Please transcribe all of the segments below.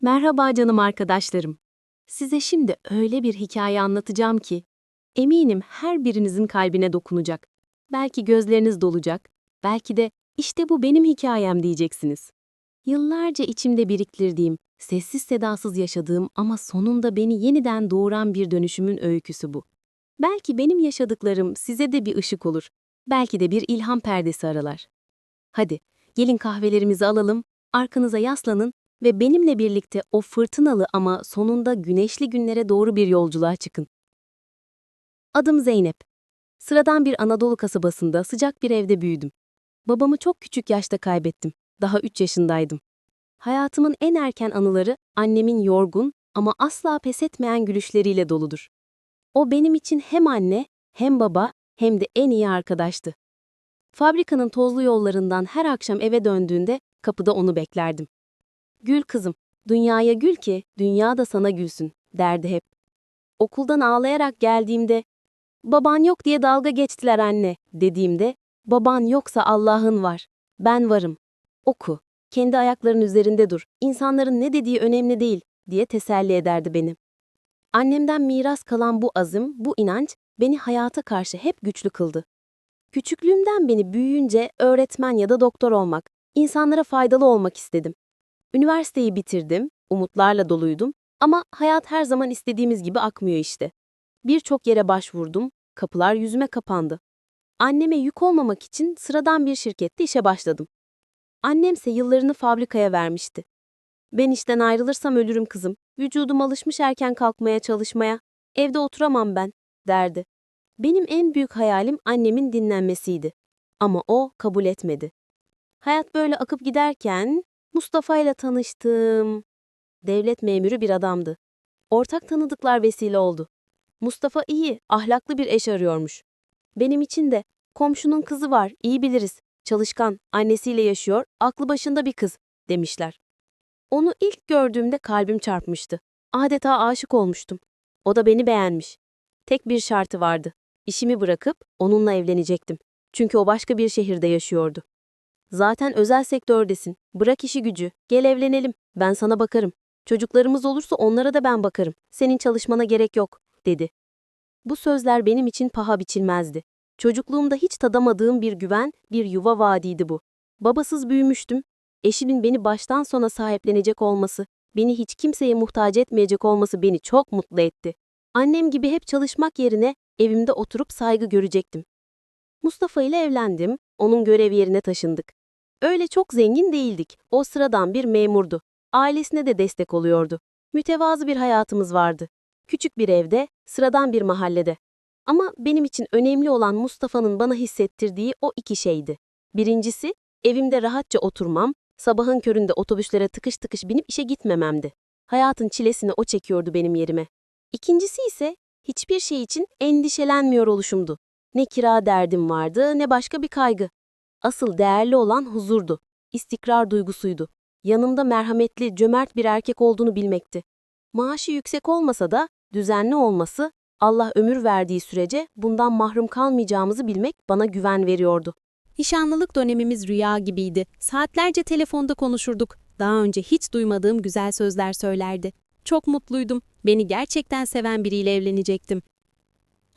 Merhaba canım arkadaşlarım. Size şimdi öyle bir hikaye anlatacağım ki, eminim her birinizin kalbine dokunacak. Belki gözleriniz dolacak, belki de işte bu benim hikayem diyeceksiniz. Yıllarca içimde biriktirdiğim, sessiz sedasız yaşadığım ama sonunda beni yeniden doğuran bir dönüşümün öyküsü bu. Belki benim yaşadıklarım size de bir ışık olur. Belki de bir ilham perdesi aralar. Hadi, gelin kahvelerimizi alalım, arkanıza yaslanın ve benimle birlikte o fırtınalı ama sonunda güneşli günlere doğru bir yolculuğa çıkın. Adım Zeynep. Sıradan bir Anadolu kasabasında sıcak bir evde büyüdüm. Babamı çok küçük yaşta kaybettim. Daha 3 yaşındaydım. Hayatımın en erken anıları annemin yorgun ama asla pes etmeyen gülüşleriyle doludur. O benim için hem anne, hem baba, hem de en iyi arkadaştı. Fabrikanın tozlu yollarından her akşam eve döndüğünde kapıda onu beklerdim. Gül kızım, dünyaya gül ki dünya da sana gülsün, derdi hep. Okuldan ağlayarak geldiğimde, baban yok diye dalga geçtiler anne, dediğimde, baban yoksa Allah'ın var, ben varım. Oku, kendi ayakların üzerinde dur, insanların ne dediği önemli değil, diye teselli ederdi beni. Annemden miras kalan bu azim, bu inanç, beni hayata karşı hep güçlü kıldı. Küçüklüğümden beni büyüyünce öğretmen ya da doktor olmak, insanlara faydalı olmak istedim. Üniversiteyi bitirdim, umutlarla doluydum ama hayat her zaman istediğimiz gibi akmıyor işte. Birçok yere başvurdum, kapılar yüzüme kapandı. Anneme yük olmamak için sıradan bir şirkette işe başladım. Annemse yıllarını fabrikaya vermişti. Ben işten ayrılırsam ölürüm kızım. Vücudum alışmış erken kalkmaya çalışmaya. Evde oturamam ben, derdi. Benim en büyük hayalim annemin dinlenmesiydi. Ama o kabul etmedi. Hayat böyle akıp giderken Mustafa ile tanıştım. Devlet memuru bir adamdı. Ortak tanıdıklar vesile oldu. Mustafa iyi, ahlaklı bir eş arıyormuş. Benim için de komşunun kızı var, iyi biliriz. Çalışkan, annesiyle yaşıyor, aklı başında bir kız demişler. Onu ilk gördüğümde kalbim çarpmıştı. Adeta aşık olmuştum. O da beni beğenmiş. Tek bir şartı vardı. İşimi bırakıp onunla evlenecektim. Çünkü o başka bir şehirde yaşıyordu. Zaten özel sektördesin. Bırak işi gücü. Gel evlenelim. Ben sana bakarım. Çocuklarımız olursa onlara da ben bakarım. Senin çalışmana gerek yok, dedi. Bu sözler benim için paha biçilmezdi. Çocukluğumda hiç tadamadığım bir güven, bir yuva vaadiydi bu. Babasız büyümüştüm. Eşimin beni baştan sona sahiplenecek olması, beni hiç kimseye muhtaç etmeyecek olması beni çok mutlu etti. Annem gibi hep çalışmak yerine evimde oturup saygı görecektim. Mustafa ile evlendim, onun görev yerine taşındık. Öyle çok zengin değildik, o sıradan bir memurdu. Ailesine de destek oluyordu. Mütevazı bir hayatımız vardı. Küçük bir evde, sıradan bir mahallede. Ama benim için önemli olan Mustafa'nın bana hissettirdiği o iki şeydi. Birincisi, evimde rahatça oturmam, sabahın köründe otobüslere tıkış tıkış binip işe gitmememdi. Hayatın çilesini o çekiyordu benim yerime. İkincisi ise hiçbir şey için endişelenmiyor oluşumdu. Ne kira derdim vardı ne başka bir kaygı. Asıl değerli olan huzurdu, istikrar duygusuydu. Yanımda merhametli, cömert bir erkek olduğunu bilmekti. Maaşı yüksek olmasa da düzenli olması, Allah ömür verdiği sürece bundan mahrum kalmayacağımızı bilmek bana güven veriyordu. Nişanlılık dönemimiz rüya gibiydi. Saatlerce telefonda konuşurduk. Daha önce hiç duymadığım güzel sözler söylerdi. Çok mutluydum. Beni gerçekten seven biriyle evlenecektim.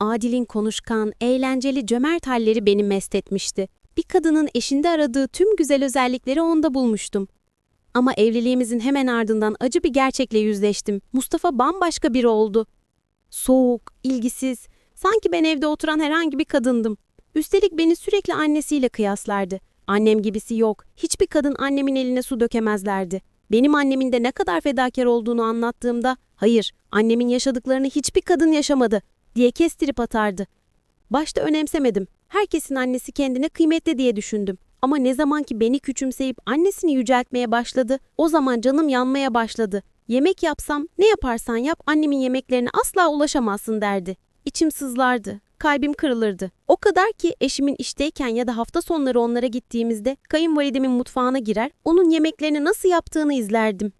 Adil'in konuşkan, eğlenceli, cömert halleri beni mest etmişti. Bir kadının eşinde aradığı tüm güzel özellikleri onda bulmuştum. Ama evliliğimizin hemen ardından acı bir gerçekle yüzleştim. Mustafa bambaşka biri oldu. Soğuk, ilgisiz, sanki ben evde oturan herhangi bir kadındım. Üstelik beni sürekli annesiyle kıyaslardı. Annem gibisi yok. Hiçbir kadın annemin eline su dökemezlerdi. Benim annemin de ne kadar fedakar olduğunu anlattığımda, hayır, annemin yaşadıklarını hiçbir kadın yaşamadı diye kestirip atardı. Başta önemsemedim. Herkesin annesi kendine kıymetli diye düşündüm. Ama ne zaman ki beni küçümseyip annesini yüceltmeye başladı, o zaman canım yanmaya başladı. Yemek yapsam, ne yaparsan yap annemin yemeklerine asla ulaşamazsın derdi. İçim sızlardı, kalbim kırılırdı. O kadar ki eşimin işteyken ya da hafta sonları onlara gittiğimizde kayınvalidemin mutfağına girer, onun yemeklerini nasıl yaptığını izlerdim.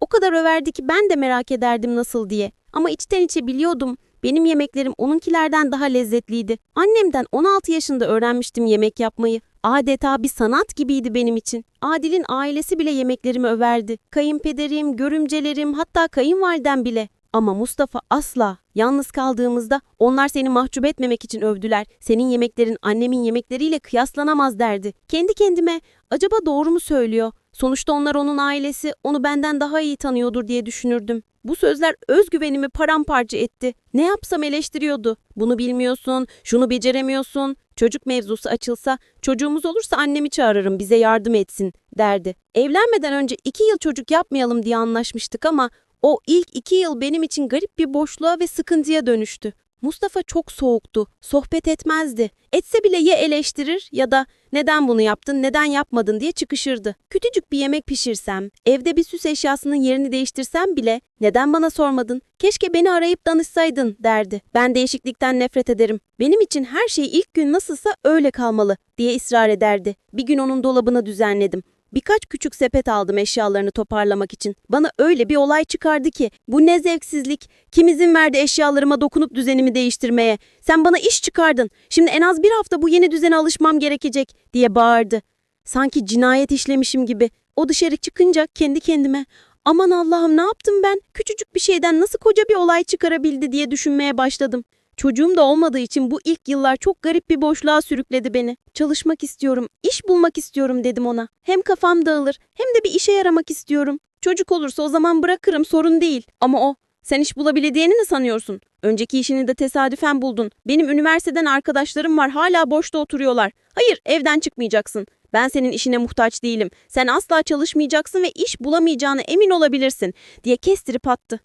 O kadar överdi ki ben de merak ederdim nasıl diye. Ama içten içe biliyordum, Benim yemeklerim onunkilerden daha lezzetliydi. Annemden 16 yaşında öğrenmiştim yemek yapmayı. Adeta bir sanat gibiydi benim için. Adil'in ailesi bile yemeklerimi överdi. Kayınpederim, görümcelerim, hatta kayınvalidem bile. Ama Mustafa asla. Yalnız kaldığımızda onlar seni mahcup etmemek için övdüler. Senin yemeklerin annemin yemekleriyle kıyaslanamaz derdi. Kendi kendime acaba doğru mu söylüyor? Sonuçta onlar onun ailesi, onu benden daha iyi tanıyordur diye düşünürdüm. Bu sözler özgüvenimi paramparça etti. Ne yapsam eleştiriyordu. Bunu bilmiyorsun, şunu beceremiyorsun. Çocuk mevzusu açılsa, çocuğumuz olursa annemi çağırırım bize yardım etsin derdi. Evlenmeden önce iki yıl çocuk yapmayalım diye anlaşmıştık ama o ilk iki yıl benim için garip bir boşluğa ve sıkıntıya dönüştü. Mustafa çok soğuktu, sohbet etmezdi. Etse bile ya eleştirir ya da neden bunu yaptın, neden yapmadın diye çıkışırdı. Küçücük bir yemek pişirsem, evde bir süs eşyasının yerini değiştirsem bile neden bana sormadın, keşke beni arayıp danışsaydın derdi. Ben değişiklikten nefret ederim. Benim için her şey ilk gün nasılsa öyle kalmalı diye ısrar ederdi. Bir gün onun dolabını düzenledim. Birkaç küçük sepet aldım eşyalarını toparlamak için. Bana öyle bir olay çıkardı ki bu ne zevksizlik. Kim izin verdi eşyalarıma dokunup düzenimi değiştirmeye? Sen bana iş çıkardın. Şimdi en az bir hafta bu yeni düzene alışmam gerekecek diye bağırdı. Sanki cinayet işlemişim gibi. O dışarı çıkınca kendi kendime aman Allah'ım ne yaptım ben? Küçücük bir şeyden nasıl koca bir olay çıkarabildi diye düşünmeye başladım. Çocuğum da olmadığı için bu ilk yıllar çok garip bir boşluğa sürükledi beni. Çalışmak istiyorum, iş bulmak istiyorum dedim ona. Hem kafam dağılır hem de bir işe yaramak istiyorum. Çocuk olursa o zaman bırakırım sorun değil. Ama o, sen iş bulabileceğini mi sanıyorsun? Önceki işini de tesadüfen buldun. Benim üniversiteden arkadaşlarım var hala boşta oturuyorlar. Hayır evden çıkmayacaksın. Ben senin işine muhtaç değilim. Sen asla çalışmayacaksın ve iş bulamayacağına emin olabilirsin diye kestirip attı.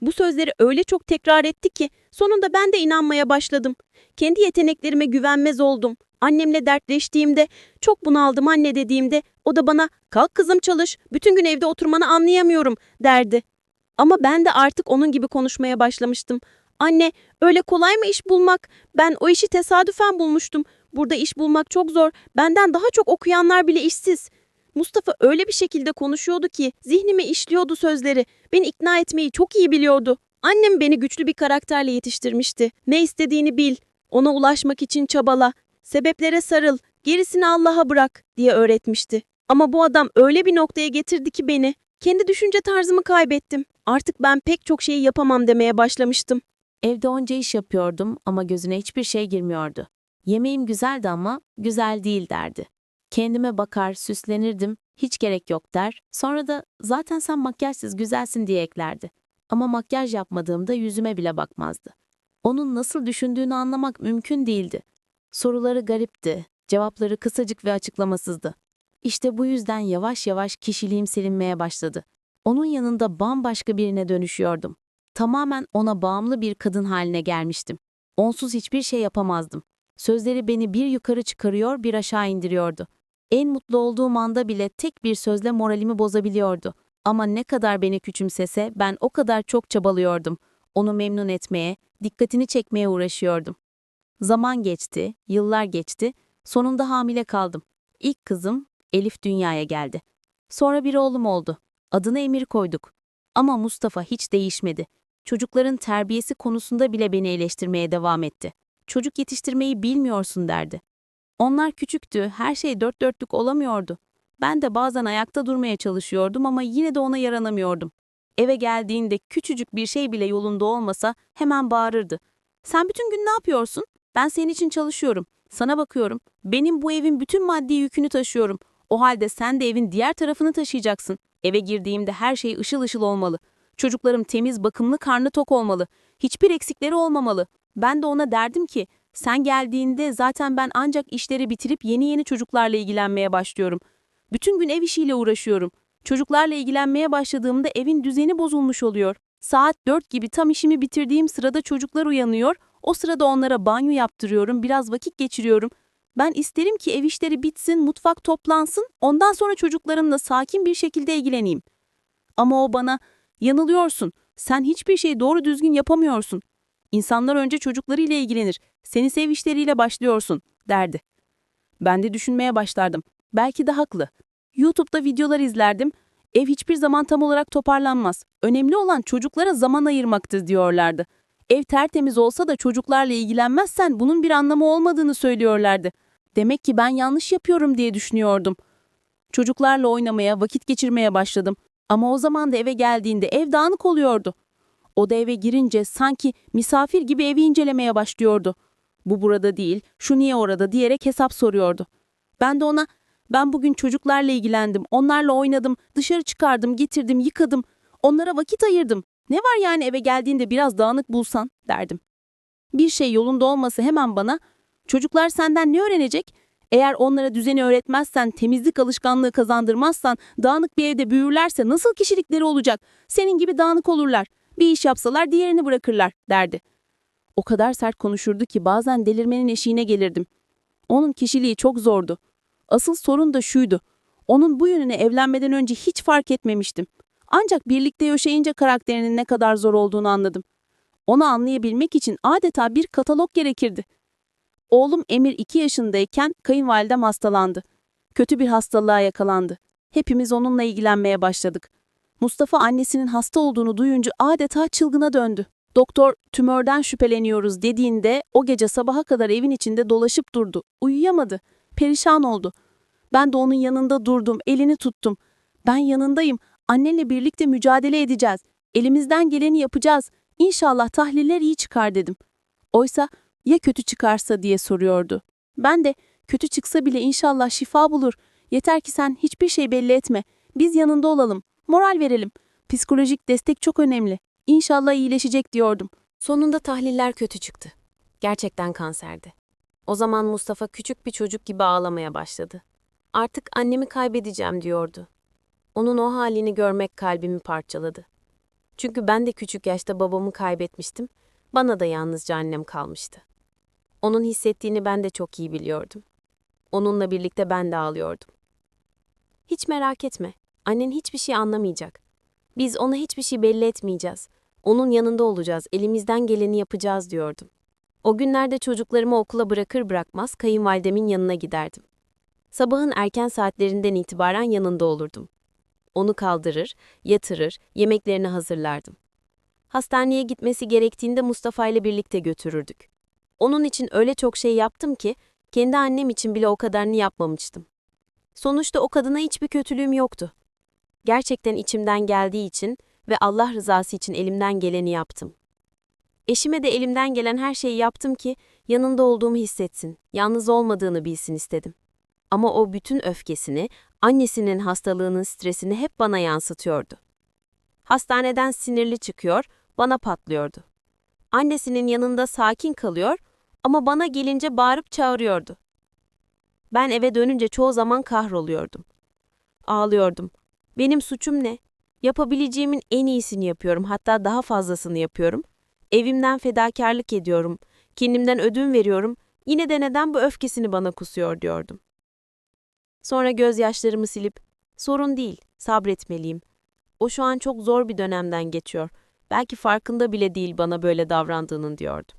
Bu sözleri öyle çok tekrar etti ki sonunda ben de inanmaya başladım. Kendi yeteneklerime güvenmez oldum. Annemle dertleştiğimde, çok bunaldım anne dediğimde o da bana kalk kızım çalış, bütün gün evde oturmanı anlayamıyorum derdi. Ama ben de artık onun gibi konuşmaya başlamıştım. Anne, öyle kolay mı iş bulmak? Ben o işi tesadüfen bulmuştum. Burada iş bulmak çok zor. Benden daha çok okuyanlar bile işsiz. Mustafa öyle bir şekilde konuşuyordu ki zihnime işliyordu sözleri. Beni ikna etmeyi çok iyi biliyordu. Annem beni güçlü bir karakterle yetiştirmişti. Ne istediğini bil, ona ulaşmak için çabala, sebeplere sarıl, gerisini Allah'a bırak diye öğretmişti. Ama bu adam öyle bir noktaya getirdi ki beni. Kendi düşünce tarzımı kaybettim. Artık ben pek çok şeyi yapamam demeye başlamıştım. Evde onca iş yapıyordum ama gözüne hiçbir şey girmiyordu. Yemeğim güzeldi ama güzel değil derdi. Kendime bakar, süslenirdim, hiç gerek yok der. Sonra da zaten sen makyajsız güzelsin diye eklerdi. Ama makyaj yapmadığımda yüzüme bile bakmazdı. Onun nasıl düşündüğünü anlamak mümkün değildi. Soruları garipti, cevapları kısacık ve açıklamasızdı. İşte bu yüzden yavaş yavaş kişiliğim silinmeye başladı. Onun yanında bambaşka birine dönüşüyordum. Tamamen ona bağımlı bir kadın haline gelmiştim. Onsuz hiçbir şey yapamazdım. Sözleri beni bir yukarı çıkarıyor, bir aşağı indiriyordu. En mutlu olduğum anda bile tek bir sözle moralimi bozabiliyordu. Ama ne kadar beni küçümsese ben o kadar çok çabalıyordum. Onu memnun etmeye, dikkatini çekmeye uğraşıyordum. Zaman geçti, yıllar geçti, sonunda hamile kaldım. İlk kızım Elif dünyaya geldi. Sonra bir oğlum oldu. Adını Emir koyduk. Ama Mustafa hiç değişmedi. Çocukların terbiyesi konusunda bile beni eleştirmeye devam etti. Çocuk yetiştirmeyi bilmiyorsun derdi. Onlar küçüktü, her şey dört dörtlük olamıyordu. Ben de bazen ayakta durmaya çalışıyordum ama yine de ona yaranamıyordum. Eve geldiğinde küçücük bir şey bile yolunda olmasa hemen bağırırdı. Sen bütün gün ne yapıyorsun? Ben senin için çalışıyorum. Sana bakıyorum. Benim bu evin bütün maddi yükünü taşıyorum. O halde sen de evin diğer tarafını taşıyacaksın. Eve girdiğimde her şey ışıl ışıl olmalı. Çocuklarım temiz, bakımlı, karnı tok olmalı. Hiçbir eksikleri olmamalı. Ben de ona derdim ki, sen geldiğinde zaten ben ancak işleri bitirip yeni yeni çocuklarla ilgilenmeye başlıyorum. Bütün gün ev işiyle uğraşıyorum. Çocuklarla ilgilenmeye başladığımda evin düzeni bozulmuş oluyor. Saat 4 gibi tam işimi bitirdiğim sırada çocuklar uyanıyor. O sırada onlara banyo yaptırıyorum, biraz vakit geçiriyorum. Ben isterim ki ev işleri bitsin, mutfak toplansın, ondan sonra çocuklarımla sakin bir şekilde ilgileneyim. Ama o bana, yanılıyorsun, sen hiçbir şeyi doğru düzgün yapamıyorsun. İnsanlar önce çocuklarıyla ilgilenir, seni sev işleriyle başlıyorsun, derdi. Ben de düşünmeye başlardım. Belki de haklı. YouTube'da videolar izlerdim. Ev hiçbir zaman tam olarak toparlanmaz. Önemli olan çocuklara zaman ayırmaktır diyorlardı. Ev tertemiz olsa da çocuklarla ilgilenmezsen bunun bir anlamı olmadığını söylüyorlardı. Demek ki ben yanlış yapıyorum diye düşünüyordum. Çocuklarla oynamaya, vakit geçirmeye başladım. Ama o zaman da eve geldiğinde ev dağınık oluyordu. O da eve girince sanki misafir gibi evi incelemeye başlıyordu. Bu burada değil, şu niye orada diyerek hesap soruyordu. Ben de ona, ben bugün çocuklarla ilgilendim, onlarla oynadım, dışarı çıkardım, getirdim, yıkadım, onlara vakit ayırdım. Ne var yani eve geldiğinde biraz dağınık bulsan, derdim. Bir şey yolunda olması hemen bana, çocuklar senden ne öğrenecek? Eğer onlara düzeni öğretmezsen, temizlik alışkanlığı kazandırmazsan, dağınık bir evde büyürlerse nasıl kişilikleri olacak? Senin gibi dağınık olurlar. Bir iş yapsalar diğerini bırakırlar, derdi. O kadar sert konuşurdu ki bazen delirmenin eşiğine gelirdim. Onun kişiliği çok zordu. Asıl sorun da şuydu. Onun bu yönünü evlenmeden önce hiç fark etmemiştim. Ancak birlikte yaşayınca karakterinin ne kadar zor olduğunu anladım. Onu anlayabilmek için adeta bir katalog gerekirdi. Oğlum Emir 2 yaşındayken kayınvalidem hastalandı. Kötü bir hastalığa yakalandı. Hepimiz onunla ilgilenmeye başladık. Mustafa annesinin hasta olduğunu duyunca adeta çılgına döndü. Doktor tümörden şüpheleniyoruz dediğinde o gece sabaha kadar evin içinde dolaşıp durdu. Uyuyamadı. Perişan oldu. Ben de onun yanında durdum, elini tuttum. Ben yanındayım. Annenle birlikte mücadele edeceğiz. Elimizden geleni yapacağız. İnşallah tahliller iyi çıkar dedim. Oysa ya kötü çıkarsa diye soruyordu. Ben de kötü çıksa bile inşallah şifa bulur. Yeter ki sen hiçbir şey belli etme. Biz yanında olalım. Moral verelim. Psikolojik destek çok önemli. İnşallah iyileşecek diyordum. Sonunda tahliller kötü çıktı. Gerçekten kanserdi. O zaman Mustafa küçük bir çocuk gibi ağlamaya başladı. Artık annemi kaybedeceğim diyordu. Onun o halini görmek kalbimi parçaladı. Çünkü ben de küçük yaşta babamı kaybetmiştim. Bana da yalnızca annem kalmıştı. Onun hissettiğini ben de çok iyi biliyordum. Onunla birlikte ben de ağlıyordum. Hiç merak etme. Annen hiçbir şey anlamayacak. Biz ona hiçbir şey belli etmeyeceğiz. Onun yanında olacağız, elimizden geleni yapacağız diyordum. O günlerde çocuklarımı okula bırakır bırakmaz kayınvalidemin yanına giderdim. Sabahın erken saatlerinden itibaren yanında olurdum. Onu kaldırır, yatırır, yemeklerini hazırlardım. Hastaneye gitmesi gerektiğinde Mustafa ile birlikte götürürdük. Onun için öyle çok şey yaptım ki kendi annem için bile o kadarını yapmamıştım. Sonuçta o kadına hiçbir kötülüğüm yoktu. Gerçekten içimden geldiği için ve Allah rızası için elimden geleni yaptım. Eşime de elimden gelen her şeyi yaptım ki yanında olduğumu hissetsin, yalnız olmadığını bilsin istedim. Ama o bütün öfkesini, annesinin hastalığının stresini hep bana yansıtıyordu. Hastaneden sinirli çıkıyor, bana patlıyordu. Annesinin yanında sakin kalıyor ama bana gelince bağırıp çağırıyordu. Ben eve dönünce çoğu zaman kahroluyordum. Ağlıyordum. Benim suçum ne? Yapabileceğimin en iyisini yapıyorum, hatta daha fazlasını yapıyorum. Evimden fedakarlık ediyorum, kendimden ödün veriyorum, yine de neden bu öfkesini bana kusuyor diyordum. Sonra gözyaşlarımı silip, sorun değil, sabretmeliyim. O şu an çok zor bir dönemden geçiyor. Belki farkında bile değil bana böyle davrandığının diyordum.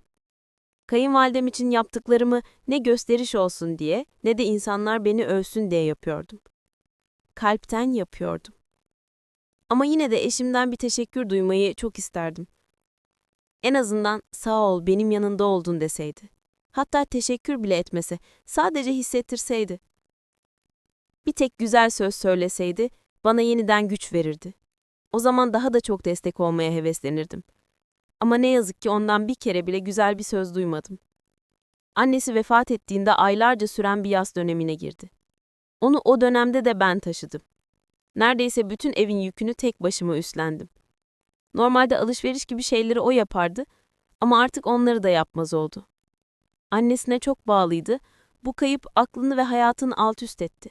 Kayınvalidem için yaptıklarımı ne gösteriş olsun diye ne de insanlar beni övsün diye yapıyordum. Kalpten yapıyordum. Ama yine de eşimden bir teşekkür duymayı çok isterdim. En azından sağ ol benim yanında oldun deseydi. Hatta teşekkür bile etmese, sadece hissettirseydi. Bir tek güzel söz söyleseydi bana yeniden güç verirdi. O zaman daha da çok destek olmaya heveslenirdim. Ama ne yazık ki ondan bir kere bile güzel bir söz duymadım. Annesi vefat ettiğinde aylarca süren bir yaz dönemine girdi. Onu o dönemde de ben taşıdım. Neredeyse bütün evin yükünü tek başıma üstlendim. Normalde alışveriş gibi şeyleri o yapardı ama artık onları da yapmaz oldu. Annesine çok bağlıydı, bu kayıp aklını ve hayatını alt üst etti.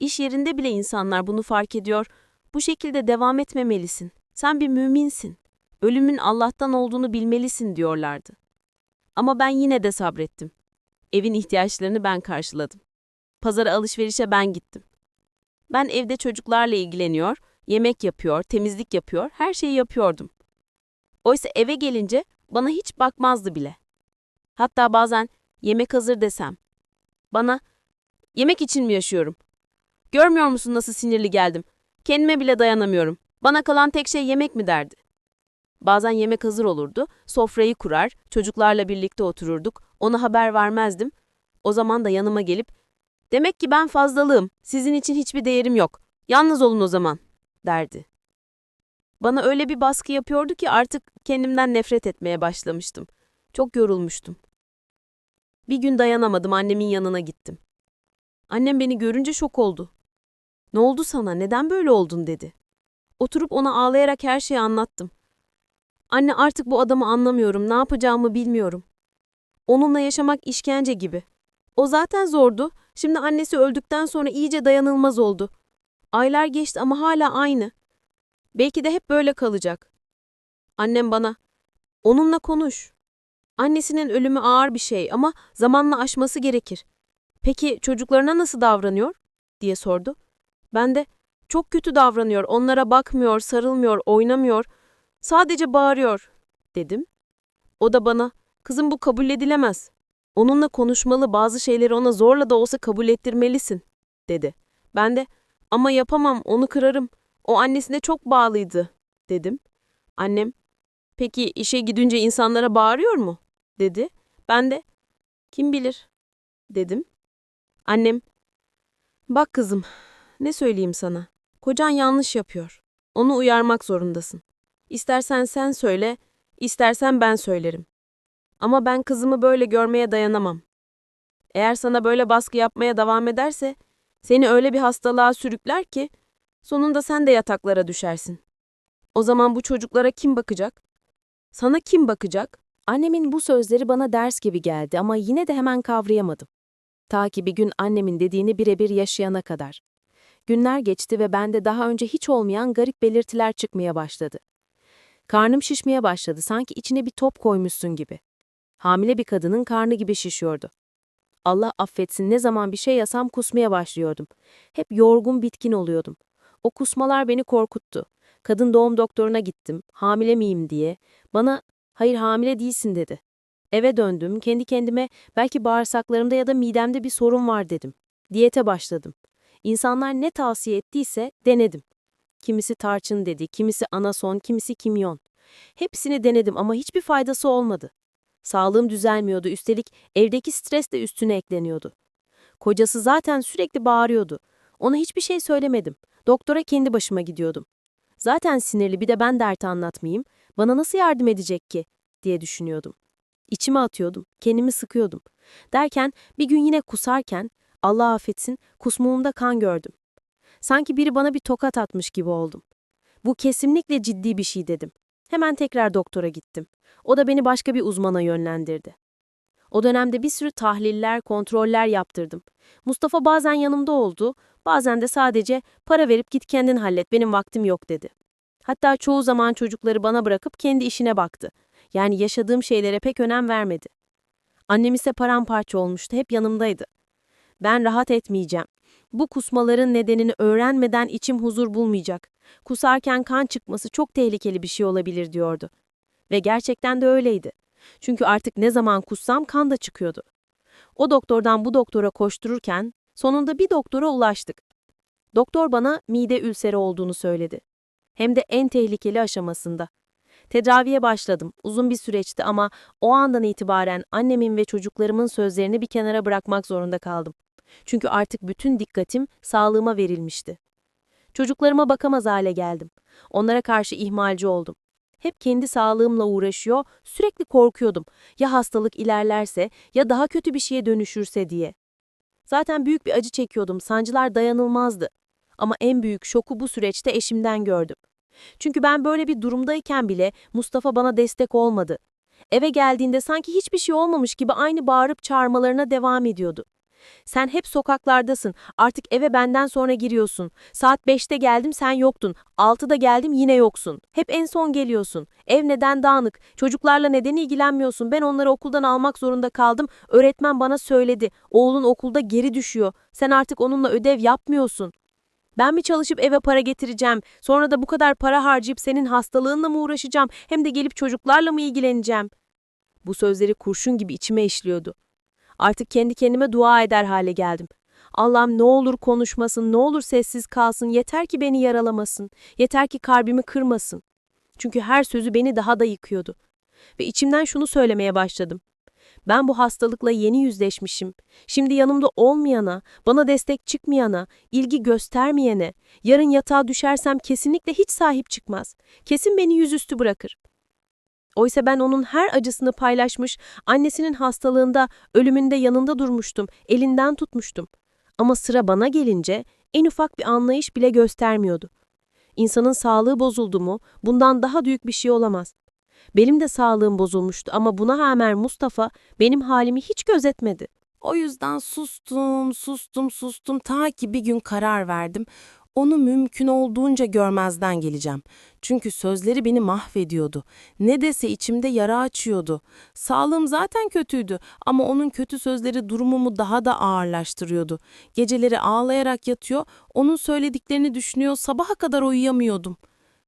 İş yerinde bile insanlar bunu fark ediyor, bu şekilde devam etmemelisin, sen bir müminsin, ölümün Allah'tan olduğunu bilmelisin diyorlardı. Ama ben yine de sabrettim. Evin ihtiyaçlarını ben karşıladım. Pazara alışverişe ben gittim. Ben evde çocuklarla ilgileniyor, yemek yapıyor, temizlik yapıyor, her şeyi yapıyordum. Oysa eve gelince bana hiç bakmazdı bile. Hatta bazen yemek hazır desem. Bana, yemek için mi yaşıyorum? Görmüyor musun nasıl sinirli geldim? Kendime bile dayanamıyorum. Bana kalan tek şey yemek mi derdi? Bazen yemek hazır olurdu, sofrayı kurar, çocuklarla birlikte otururduk, ona haber vermezdim. O zaman da yanıma gelip, ''Demek ki ben fazlalığım, sizin için hiçbir değerim yok, yalnız olun o zaman.'' Derdi. Bana öyle bir baskı yapıyordu ki artık kendimden nefret etmeye başlamıştım. Çok yorulmuştum. Bir gün dayanamadım, annemin yanına gittim. Annem beni görünce şok oldu. Ne oldu sana, neden böyle oldun dedi. Oturup ona ağlayarak her şeyi anlattım. Anne artık bu adamı anlamıyorum, ne yapacağımı bilmiyorum. Onunla yaşamak işkence gibi. O zaten zordu, şimdi annesi öldükten sonra iyice dayanılmaz oldu. Aylar geçti ama hala aynı. Belki de hep böyle kalacak. Annem bana, onunla konuş. Annesinin ölümü ağır bir şey ama zamanla aşması gerekir. Peki çocuklarına nasıl davranıyor? diye sordu. Ben de çok kötü davranıyor, onlara bakmıyor, sarılmıyor, oynamıyor, sadece bağırıyor dedim. O da bana, kızım bu kabul edilemez. Onunla konuşmalı, bazı şeyleri ona zorla da olsa kabul ettirmelisin dedi. Ben de ama yapamam, onu kırarım. O annesine çok bağlıydı dedim. Annem, peki işe gidince insanlara bağırıyor mu? dedi. Ben de, kim bilir dedim. Annem, bak kızım, ne söyleyeyim sana? Kocan yanlış yapıyor. Onu uyarmak zorundasın. İstersen sen söyle, istersen ben söylerim. Ama ben kızımı böyle görmeye dayanamam. Eğer sana böyle baskı yapmaya devam ederse, seni öyle bir hastalığa sürükler ki, sonunda sen de yataklara düşersin. O zaman bu çocuklara kim bakacak? Sana kim bakacak? Annemin bu sözleri bana ders gibi geldi ama yine de hemen kavrayamadım. Ta ki bir gün annemin dediğini birebir yaşayana kadar. Günler geçti ve bende daha önce hiç olmayan garip belirtiler çıkmaya başladı. Karnım şişmeye başladı, sanki içine bir top koymuşsun gibi. Hamile bir kadının karnı gibi şişiyordu. Allah affetsin ne zaman bir şey yasam kusmaya başlıyordum. Hep yorgun bitkin oluyordum. O kusmalar beni korkuttu. Kadın doğum doktoruna gittim, hamile miyim diye. Bana Hayır hamile değilsin dedi. Eve döndüm, kendi kendime belki bağırsaklarımda ya da midemde bir sorun var dedim. Diyete başladım. İnsanlar ne tavsiye ettiyse denedim. Kimisi tarçın dedi, kimisi anason, kimisi kimyon. Hepsini denedim ama hiçbir faydası olmadı. Sağlığım düzelmiyordu, üstelik evdeki stres de üstüne ekleniyordu. Kocası zaten sürekli bağırıyordu. Ona hiçbir şey söylemedim. Doktora kendi başıma gidiyordum. Zaten sinirli bir de ben dert anlatmayayım. Bana nasıl yardım edecek ki? diye düşünüyordum. İçime atıyordum, kendimi sıkıyordum. Derken bir gün yine kusarken, Allah affetsin, kusmuğumda kan gördüm. Sanki biri bana bir tokat atmış gibi oldum. Bu kesinlikle ciddi bir şey dedim. Hemen tekrar doktora gittim. O da beni başka bir uzmana yönlendirdi. O dönemde bir sürü tahliller, kontroller yaptırdım. Mustafa bazen yanımda oldu, bazen de sadece para verip git kendin hallet, benim vaktim yok dedi. Hatta çoğu zaman çocukları bana bırakıp kendi işine baktı. Yani yaşadığım şeylere pek önem vermedi. Annem ise paramparça olmuştu, hep yanımdaydı. Ben rahat etmeyeceğim. Bu kusmaların nedenini öğrenmeden içim huzur bulmayacak. Kusarken kan çıkması çok tehlikeli bir şey olabilir diyordu. Ve gerçekten de öyleydi. Çünkü artık ne zaman kussam kan da çıkıyordu. O doktordan bu doktora koştururken sonunda bir doktora ulaştık. Doktor bana mide ülseri olduğunu söyledi. Hem de en tehlikeli aşamasında. Tedaviye başladım. Uzun bir süreçti ama o andan itibaren annemin ve çocuklarımın sözlerini bir kenara bırakmak zorunda kaldım. Çünkü artık bütün dikkatim sağlığıma verilmişti. Çocuklarıma bakamaz hale geldim. Onlara karşı ihmalci oldum. Hep kendi sağlığımla uğraşıyor, sürekli korkuyordum. Ya hastalık ilerlerse ya daha kötü bir şeye dönüşürse diye. Zaten büyük bir acı çekiyordum, sancılar dayanılmazdı. Ama en büyük şoku bu süreçte eşimden gördüm. Çünkü ben böyle bir durumdayken bile Mustafa bana destek olmadı. Eve geldiğinde sanki hiçbir şey olmamış gibi aynı bağırıp çağırmalarına devam ediyordu. Sen hep sokaklardasın, artık eve benden sonra giriyorsun. Saat 5'te geldim sen yoktun, 6'da geldim yine yoksun. Hep en son geliyorsun. Ev neden dağınık, çocuklarla neden ilgilenmiyorsun? Ben onları okuldan almak zorunda kaldım. Öğretmen bana söyledi, oğlun okulda geri düşüyor. Sen artık onunla ödev yapmıyorsun. Ben mi çalışıp eve para getireceğim? Sonra da bu kadar para harcayıp senin hastalığınla mı uğraşacağım? Hem de gelip çocuklarla mı ilgileneceğim? Bu sözleri kurşun gibi içime işliyordu. Artık kendi kendime dua eder hale geldim. Allah'ım ne olur konuşmasın, ne olur sessiz kalsın, yeter ki beni yaralamasın, yeter ki kalbimi kırmasın. Çünkü her sözü beni daha da yıkıyordu. Ve içimden şunu söylemeye başladım. Ben bu hastalıkla yeni yüzleşmişim. Şimdi yanımda olmayana, bana destek çıkmayana, ilgi göstermeyene, yarın yatağa düşersem kesinlikle hiç sahip çıkmaz. Kesin beni yüzüstü bırakır. Oysa ben onun her acısını paylaşmış, annesinin hastalığında, ölümünde yanında durmuştum, elinden tutmuştum. Ama sıra bana gelince en ufak bir anlayış bile göstermiyordu. İnsanın sağlığı bozuldu mu, bundan daha büyük bir şey olamaz. Benim de sağlığım bozulmuştu ama buna rağmen Mustafa benim halimi hiç gözetmedi. O yüzden sustum, sustum, sustum ta ki bir gün karar verdim. Onu mümkün olduğunca görmezden geleceğim. Çünkü sözleri beni mahvediyordu. Ne dese içimde yara açıyordu. Sağlığım zaten kötüydü ama onun kötü sözleri durumumu daha da ağırlaştırıyordu. Geceleri ağlayarak yatıyor, onun söylediklerini düşünüyor, sabaha kadar uyuyamıyordum.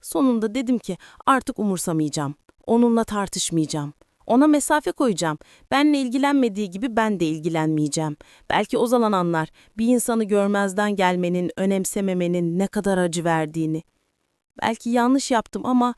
Sonunda dedim ki artık umursamayacağım. Onunla tartışmayacağım. Ona mesafe koyacağım. Benle ilgilenmediği gibi ben de ilgilenmeyeceğim. Belki o zaman anlar bir insanı görmezden gelmenin, önemsememenin ne kadar acı verdiğini. Belki yanlış yaptım ama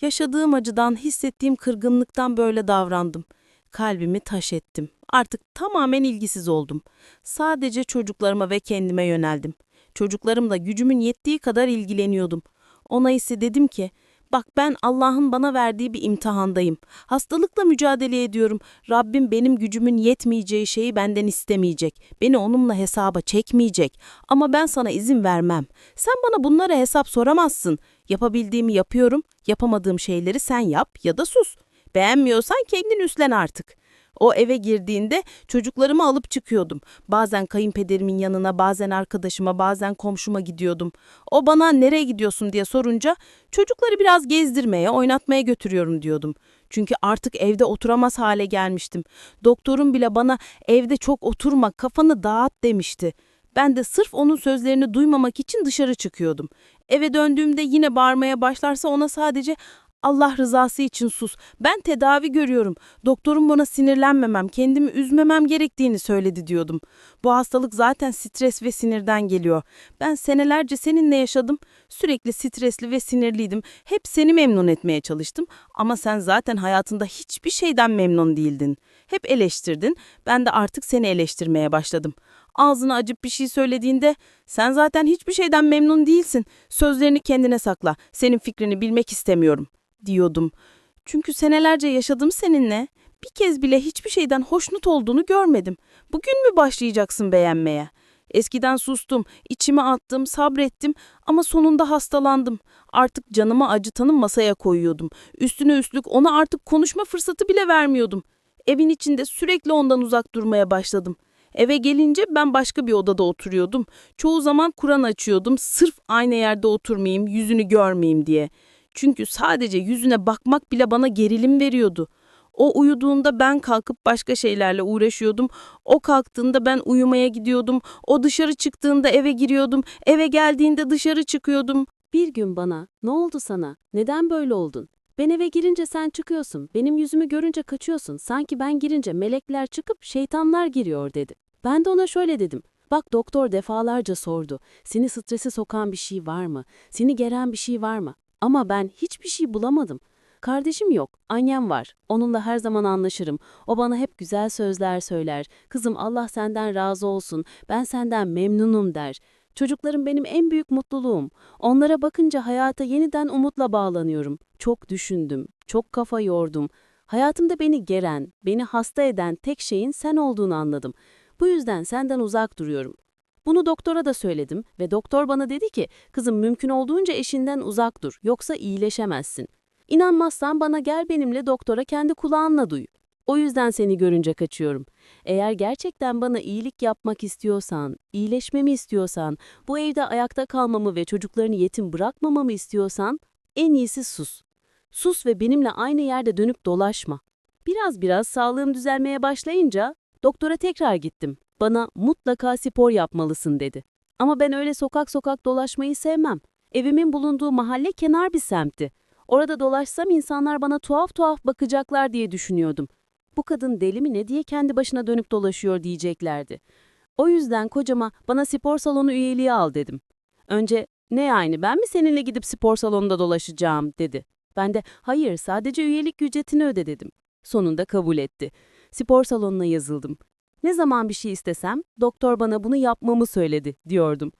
yaşadığım acıdan, hissettiğim kırgınlıktan böyle davrandım. Kalbimi taş ettim. Artık tamamen ilgisiz oldum. Sadece çocuklarıma ve kendime yöneldim. Çocuklarımla gücümün yettiği kadar ilgileniyordum. Ona ise dedim ki, Bak ben Allah'ın bana verdiği bir imtihandayım. Hastalıkla mücadele ediyorum. Rabbim benim gücümün yetmeyeceği şeyi benden istemeyecek. Beni onunla hesaba çekmeyecek. Ama ben sana izin vermem. Sen bana bunlara hesap soramazsın. Yapabildiğimi yapıyorum. Yapamadığım şeyleri sen yap ya da sus. Beğenmiyorsan kendin üstlen artık. O eve girdiğinde çocuklarımı alıp çıkıyordum. Bazen kayınpederimin yanına, bazen arkadaşıma, bazen komşuma gidiyordum. O bana nereye gidiyorsun diye sorunca çocukları biraz gezdirmeye, oynatmaya götürüyorum diyordum. Çünkü artık evde oturamaz hale gelmiştim. Doktorum bile bana evde çok oturma, kafanı dağıt demişti. Ben de sırf onun sözlerini duymamak için dışarı çıkıyordum. Eve döndüğümde yine bağırmaya başlarsa ona sadece Allah rızası için sus. Ben tedavi görüyorum. Doktorum bana sinirlenmemem, kendimi üzmemem gerektiğini söyledi diyordum. Bu hastalık zaten stres ve sinirden geliyor. Ben senelerce seninle yaşadım. Sürekli stresli ve sinirliydim. Hep seni memnun etmeye çalıştım. Ama sen zaten hayatında hiçbir şeyden memnun değildin. Hep eleştirdin. Ben de artık seni eleştirmeye başladım. Ağzına acıp bir şey söylediğinde sen zaten hiçbir şeyden memnun değilsin. Sözlerini kendine sakla. Senin fikrini bilmek istemiyorum diyordum. Çünkü senelerce yaşadım seninle. Bir kez bile hiçbir şeyden hoşnut olduğunu görmedim. Bugün mü başlayacaksın beğenmeye? Eskiden sustum, içime attım, sabrettim ama sonunda hastalandım. Artık canımı acıtanı masaya koyuyordum. Üstüne üstlük ona artık konuşma fırsatı bile vermiyordum. Evin içinde sürekli ondan uzak durmaya başladım. Eve gelince ben başka bir odada oturuyordum. Çoğu zaman Kur'an açıyordum sırf aynı yerde oturmayayım, yüzünü görmeyeyim diye. Çünkü sadece yüzüne bakmak bile bana gerilim veriyordu. O uyuduğunda ben kalkıp başka şeylerle uğraşıyordum. O kalktığında ben uyumaya gidiyordum. O dışarı çıktığında eve giriyordum. Eve geldiğinde dışarı çıkıyordum. Bir gün bana, ne oldu sana, neden böyle oldun? Ben eve girince sen çıkıyorsun, benim yüzümü görünce kaçıyorsun, sanki ben girince melekler çıkıp şeytanlar giriyor dedi. Ben de ona şöyle dedim, bak doktor defalarca sordu, seni strese sokan bir şey var mı, seni geren bir şey var mı? Ama ben hiçbir şey bulamadım. Kardeşim yok, annem var. Onunla her zaman anlaşırım. O bana hep güzel sözler söyler. Kızım Allah senden razı olsun, ben senden memnunum der. Çocuklarım benim en büyük mutluluğum. Onlara bakınca hayata yeniden umutla bağlanıyorum. Çok düşündüm, çok kafa yordum. Hayatımda beni geren, beni hasta eden tek şeyin sen olduğunu anladım. Bu yüzden senden uzak duruyorum. Bunu doktora da söyledim ve doktor bana dedi ki, kızım mümkün olduğunca eşinden uzak dur, yoksa iyileşemezsin. İnanmazsan bana gel benimle doktora kendi kulağınla duy. O yüzden seni görünce kaçıyorum. Eğer gerçekten bana iyilik yapmak istiyorsan, iyileşmemi istiyorsan, bu evde ayakta kalmamı ve çocuklarını yetim bırakmamamı istiyorsan, en iyisi sus. Sus ve benimle aynı yerde dönüp dolaşma. Biraz biraz sağlığım düzelmeye başlayınca doktora tekrar gittim. Bana mutlaka spor yapmalısın dedi. Ama ben öyle sokak sokak dolaşmayı sevmem. Evimin bulunduğu mahalle kenar bir semtti. Orada dolaşsam insanlar bana tuhaf tuhaf bakacaklar diye düşünüyordum. Bu kadın deli mi ne diye kendi başına dönüp dolaşıyor diyeceklerdi. O yüzden kocama bana spor salonu üyeliği al dedim. Önce ne yani ben mi seninle gidip spor salonunda dolaşacağım dedi. Ben de hayır sadece üyelik ücretini öde dedim. Sonunda kabul etti. Spor salonuna yazıldım. Ne zaman bir şey istesem doktor bana bunu yapmamı söyledi diyordum.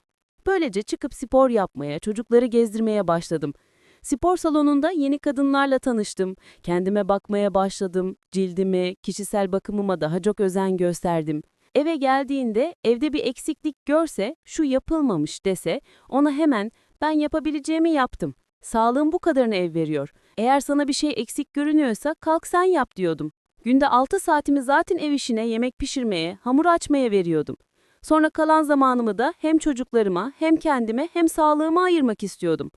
Böylece çıkıp spor yapmaya, çocukları gezdirmeye başladım. Spor salonunda yeni kadınlarla tanıştım. Kendime bakmaya başladım. Cildime, kişisel bakımıma daha çok özen gösterdim. Eve geldiğinde evde bir eksiklik görse, şu yapılmamış dese, ona hemen ben yapabileceğimi yaptım. Sağlığım bu kadarını ev veriyor. Eğer sana bir şey eksik görünüyorsa kalk sen yap diyordum. Günde 6 saatimi zaten ev işine, yemek pişirmeye, hamur açmaya veriyordum. Sonra kalan zamanımı da hem çocuklarıma, hem kendime, hem sağlığıma ayırmak istiyordum.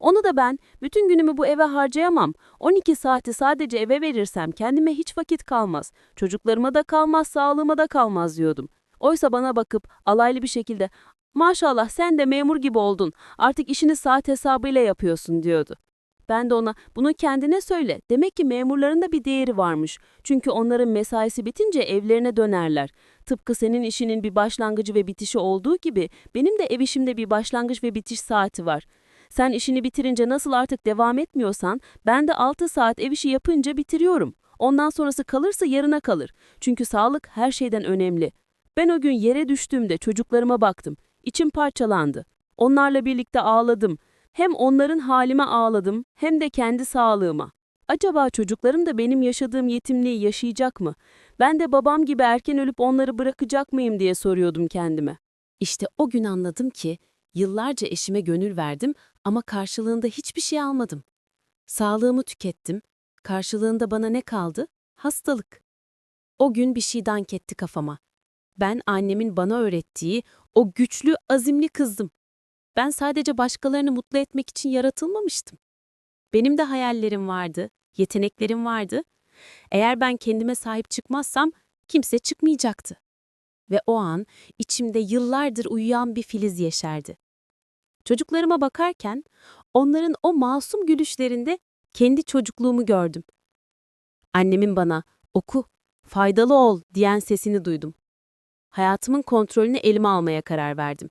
Onu da ben bütün günümü bu eve harcayamam. 12 saati sadece eve verirsem kendime hiç vakit kalmaz. Çocuklarıma da kalmaz, sağlığıma da kalmaz diyordum. Oysa bana bakıp alaylı bir şekilde maşallah sen de memur gibi oldun artık işini saat hesabıyla yapıyorsun diyordu. Ben de ona bunu kendine söyle. Demek ki memurların da bir değeri varmış. Çünkü onların mesaisi bitince evlerine dönerler. Tıpkı senin işinin bir başlangıcı ve bitişi olduğu gibi benim de ev işimde bir başlangıç ve bitiş saati var. Sen işini bitirince nasıl artık devam etmiyorsan ben de 6 saat ev işi yapınca bitiriyorum. Ondan sonrası kalırsa yarına kalır. Çünkü sağlık her şeyden önemli. Ben o gün yere düştüğümde çocuklarıma baktım. İçim parçalandı. Onlarla birlikte ağladım. Hem onların halime ağladım hem de kendi sağlığıma. Acaba çocuklarım da benim yaşadığım yetimliği yaşayacak mı? Ben de babam gibi erken ölüp onları bırakacak mıyım diye soruyordum kendime. İşte o gün anladım ki yıllarca eşime gönül verdim ama karşılığında hiçbir şey almadım. Sağlığımı tükettim. Karşılığında bana ne kaldı? Hastalık. O gün bir şey dank etti kafama. Ben annemin bana öğrettiği o güçlü, azimli kızdım. Ben sadece başkalarını mutlu etmek için yaratılmamıştım. Benim de hayallerim vardı, yeteneklerim vardı. Eğer ben kendime sahip çıkmazsam kimse çıkmayacaktı. Ve o an içimde yıllardır uyuyan bir filiz yeşerdi. Çocuklarıma bakarken onların o masum gülüşlerinde kendi çocukluğumu gördüm. Annemin bana oku, faydalı ol diyen sesini duydum. Hayatımın kontrolünü elime almaya karar verdim.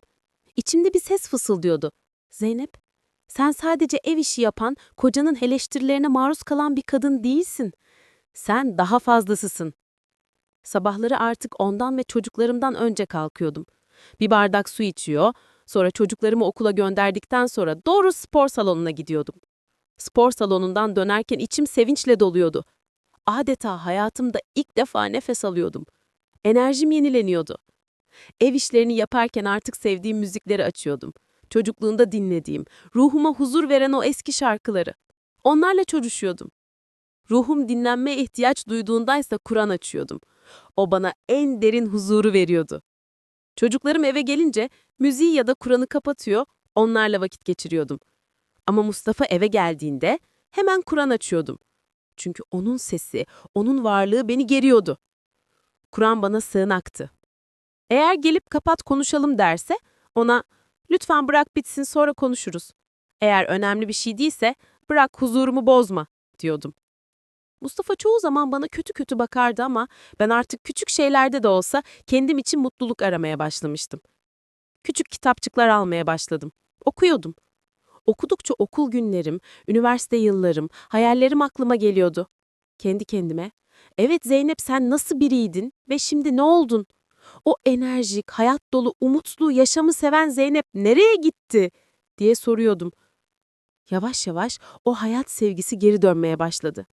İçimde bir ses fısıldıyordu. Zeynep, sen sadece ev işi yapan, kocanın eleştirilerine maruz kalan bir kadın değilsin. Sen daha fazlasısın. Sabahları artık ondan ve çocuklarımdan önce kalkıyordum. Bir bardak su içiyor, sonra çocuklarımı okula gönderdikten sonra doğru spor salonuna gidiyordum. Spor salonundan dönerken içim sevinçle doluyordu. Adeta hayatımda ilk defa nefes alıyordum. Enerjim yenileniyordu. Ev işlerini yaparken artık sevdiğim müzikleri açıyordum. Çocukluğunda dinlediğim, ruhuma huzur veren o eski şarkıları. Onlarla çocuşuyordum. Ruhum dinlenmeye ihtiyaç duyduğundaysa Kur'an açıyordum. O bana en derin huzuru veriyordu. Çocuklarım eve gelince müziği ya da Kur'an'ı kapatıyor, onlarla vakit geçiriyordum. Ama Mustafa eve geldiğinde hemen Kur'an açıyordum. Çünkü onun sesi, onun varlığı beni geriyordu. Kur'an bana sığınaktı. Eğer gelip kapat konuşalım derse ona lütfen bırak bitsin sonra konuşuruz. Eğer önemli bir şey değilse bırak huzurumu bozma diyordum. Mustafa çoğu zaman bana kötü kötü bakardı ama ben artık küçük şeylerde de olsa kendim için mutluluk aramaya başlamıştım. Küçük kitapçıklar almaya başladım. Okuyordum. Okudukça okul günlerim, üniversite yıllarım, hayallerim aklıma geliyordu. Kendi kendime, evet Zeynep sen nasıl biriydin ve şimdi ne oldun? O enerjik, hayat dolu, umutlu, yaşamı seven Zeynep nereye gitti diye soruyordum. Yavaş yavaş o hayat sevgisi geri dönmeye başladı.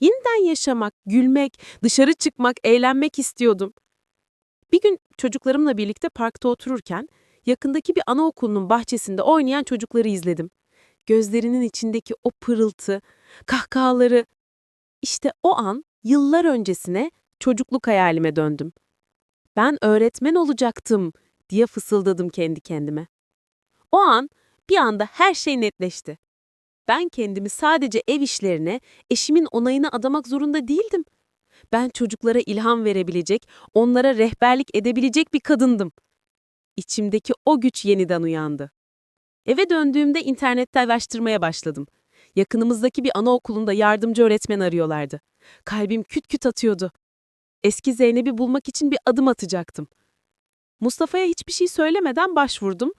Yeniden yaşamak, gülmek, dışarı çıkmak, eğlenmek istiyordum. Bir gün çocuklarımla birlikte parkta otururken yakındaki bir anaokulunun bahçesinde oynayan çocukları izledim. Gözlerinin içindeki o pırıltı, kahkahaları. İşte o an yıllar öncesine çocukluk hayalime döndüm. Ben öğretmen olacaktım diye fısıldadım kendi kendime. O an bir anda her şey netleşti. Ben kendimi sadece ev işlerine, eşimin onayını adamak zorunda değildim. Ben çocuklara ilham verebilecek, onlara rehberlik edebilecek bir kadındım. İçimdeki o güç yeniden uyandı. Eve döndüğümde internette araştırmaya başladım. Yakınımızdaki bir anaokulunda yardımcı öğretmen arıyorlardı. Kalbim küt küt atıyordu. Eski Zeynep'i bulmak için bir adım atacaktım. Mustafa'ya hiçbir şey söylemeden başvurdum